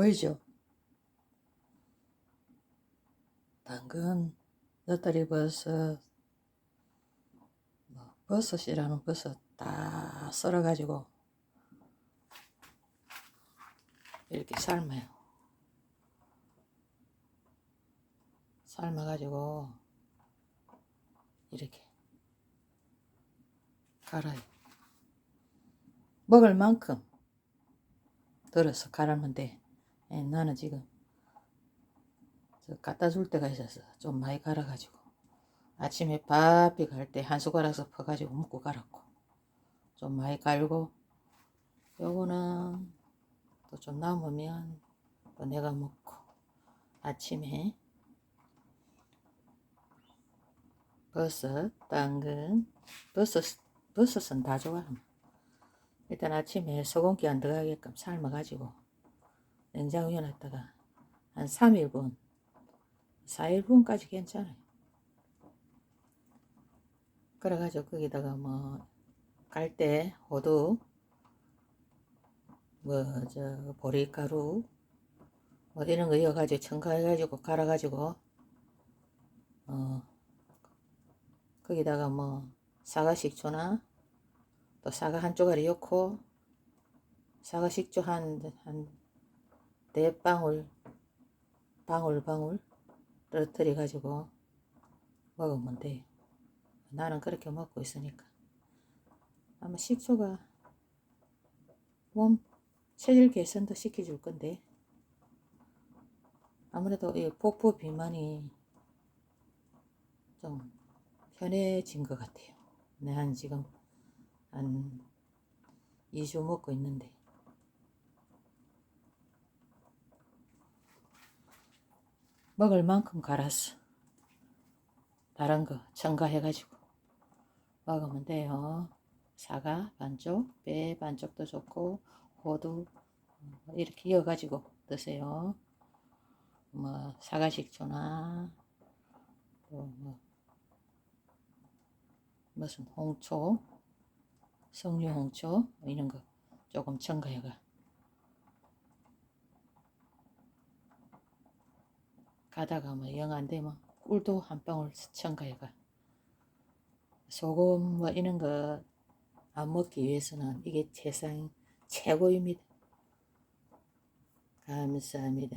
보이죠? 당근, 너다리 버섯, 뭐 버섯이라는 버섯 다 썰어가지고 이렇게 삶아요. 삶아가지고 이렇게 갈아요. 먹을 만큼 덜어서 갈으면 돼. 예, 나는 지금 저 갖다 줄 때가 있어서 좀 많이 갈아가지고 아침에 밥이 갈 때 한 숟가락씩 퍼가지고 먹고 갈았고 좀 많이 갈고 요거는 또 좀 남으면 또 내가 먹고 아침에 버섯, 당근, 버섯, 버섯은 다 좋아. 일단 아침에 소금기 안 들어가게끔 삶아가지고 냉장고에 놨다가 한 3일분, 4일분까지 괜찮아요. 그래가지고 거기다가 뭐갈때 호두, 뭐 저 보리가루, 뭐 이런 거 이어가지고 첨가해가지고 갈아가지고 어 거기다가 뭐 사과 식초나 또 사과 한 쪼가리 넣고 사과 식초 한 한 네 방울 방울 방울 떨어뜨려 가지고 먹으면 돼. 나는 그렇게 먹고 있으니까 아마 식초가 몸 체질 개선도 시켜줄 건데 아무래도 이 복부 비만이 좀 편해진 것 같아요. 난 지금 한 2주 먹고 있는데 먹을 만큼 갈았어. 다른 거 첨가해가지고 먹으면 돼요. 사과 반쪽, 배 반쪽도 좋고 호두 어, 이렇게 이어가지고 드세요. 뭐 사과 식초나 또뭐 무슨 홍초, 석류 홍초 이런 거 조금 첨가해가 가다가 뭐 영 안 되면 꿀도 한 방울 첨가해가 소금 뭐 이런 거 안 먹기 위해서는 이게 세상 최고입니다. 감사합니다.